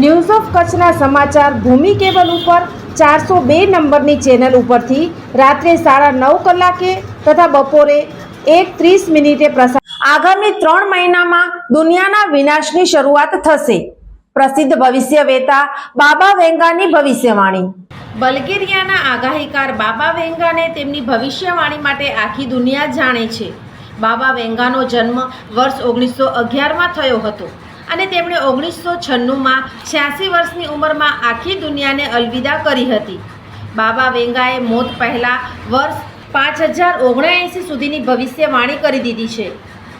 news of કચ્છના સમાચાર ભૂમિ cable ઉપર ચારસો બે નંબરની ચેનલ ઉપરથી રાત્રે સાડા નવ કલાકે તથા બપોરે એક ત્રીસ મિનિટે પ્રસાર આગામી ત્રણ મહિનામાં દુનિયાના વિનાશની શરૂઆત થશે. પ્રસિદ્ધ ભવિષ્ય વેતા બાબા વેંગાની ભવિષ્યવાણી. બલ્ગેરિયાના આગાહીકાર બાબા વેંગાને તેમની ભવિષ્યવાણી માટે આખી દુનિયા જાણે છે. બાબા વેંગાનો જન્મ વર્ષ ઓગણીસો અગિયારમાં થયો હતો. અને તેમણે ઓગણીસો છન્નુંમાં છ્યાસી વર્ષની ઉંમરમાં આખી દુનિયાને અલવિદા કરી હતી. બાબા વેંગાએ મોત પહેલાં વર્ષ પાંચ હજાર ઓગણએંસી સુધીની ભવિષ્યવાણી કરી દીધી છે.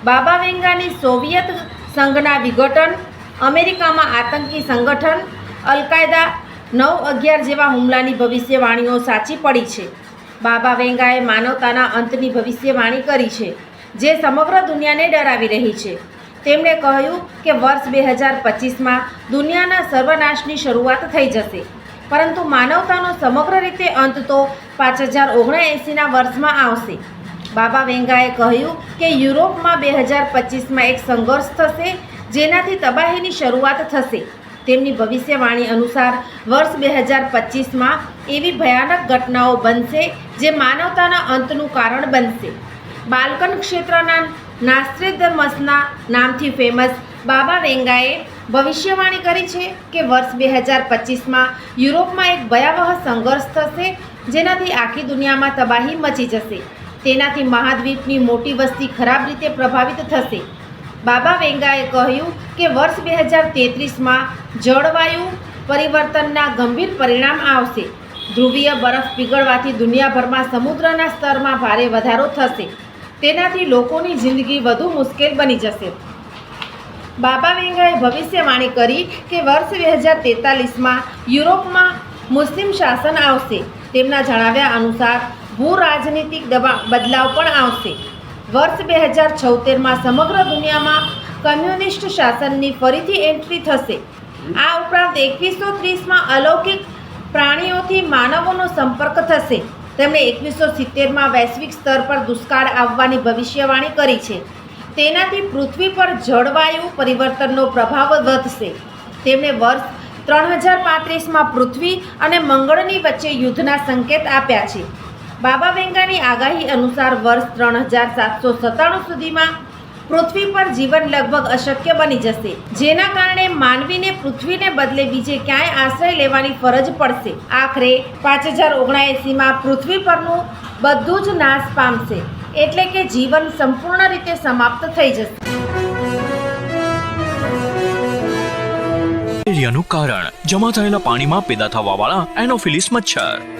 બાબા વેંગાની સોવિયત સંઘના વિઘટન, અમેરિકામાં આતંકી સંગઠન, અલકાયદા, નવ અગિયાર જેવા હુમલાની ભવિષ્યવાણીઓ સાચી પડી છે. બાબા વેંગાએ માનવતાના અંતની ભવિષ્યવાણી કરી છે, જે સમગ્ર દુનિયાને ડરાવી રહી છે. તેમણે કહ્યું કે વર્ષ બે હજાર પચીસમાં દુનિયાના સર્વનાશની શરૂઆત થઈ જશે. પરંતુ માનવતાનો સમગ્ર રીતે અંત તો પાંચ હજાર ઓગણએંસીના વર્ષમાં આવશે. બાબા વેંગાએ કહ્યું કે યુરોપમાં બે હજાર પચીસમાં એક સંઘર્ષ થશે, જેનાથી તબાહીની શરૂઆત થશે. તેમની ભવિષ્યવાણી અનુસાર વર્ષ બે હજાર પચીસમાં એવી ભયાનક ઘટનાઓ બનશે, જે માનવતાના અંતનું કારણ બનશે. બાલ્કન ક્ષેત્રના નાસ્ત્રેદમસના નામથી ફેમસ બાબા વેંગાએ ભવિષ્યવાણી કરી છે કે વર્ષ બે હજાર પચીસમાં યુરોપમાં એક ભયાવહ સંઘર્ષ થશે, જેનાથી આખી દુનિયામાં તબાહી મચી જશે. તેનાથી મહાદ્વીપની મોટી વસ્તી ખરાબ રીતે પ્રભાવિત થશે. બાબા વેંગાએ કહ્યું કે વર્ષ બે હજાર તેત્રીસમાં જળવાયુ પરિવર્તનના ગંભીર પરિણામ આવશે. ધ્રુવીય બરફ પીગળવાથી દુનિયાભરમાં સમુદ્રના સ્તરમાં ભારે વધારો થશે. તેનાથી લોકોની જિંદગી વધુ મુશ્કેલ બની જશે. બાબા વેંગાએ ભવિષ્યવાણી કરી કે વર્ષ બે હજાર તેતાલીસમાં યુરોપમાં મુસ્લિમ શાસન આવશે. તેમના જણાવ્યા અનુસાર, ભૂ રાજનીતિક બદલાવ પણ આવશે. વર્ષ બે હજાર છોતેરમાં સમગ્ર દુનિયામાં કમ્યુનિસ્ટ શાસનની ફરીથી એન્ટ્રી થશે. આ ઉપરાંત એકવીસો ત્રીસમાં અલૌકિક પ્રાણીઓથી માનવોનો સંપર્ક થશે. તેમણે એકવીસો સિત્તેરમાં વૈશ્વિક સ્તર પર દુષ્કાળ આવવાની ભવિષ્યવાણી કરી છે. તેનાથી પૃથ્વી પર જળવાયુ પરિવર્તનનો પ્રભાવ વધશે. તેમણે વર્ષ ત્રણ હજાર પાંત્રીસમાં પૃથ્વી અને મંગળની વચ્ચે યુદ્ધના સંકેત આપ્યા છે. બાબા વેંગાની આગાહી અનુસાર વર્ષ ત્રણ હજાર સાતસો સત્તાણું સુધીમાં પૃથ્વી પર જીવન લગભગ અશક્ય બની જશે. જેના કારણે માનવીને પૃથ્વીને બદલે બીજે ક્યાંય આશ્રય લેવાની ફરજ પડશે. આખરે પાંચ હજાર ઓગણએંસીમાં પૃથ્વી પરનું બધું જ નાશ પામશે. એટલે કે જીવન સંપૂર્ણ રીતે સમાપ્ત થઈ જશે. કારણ, જમા થયેલા પાણીમાં પેદા થવાવાળા એનોફિલિસ મચ્છર.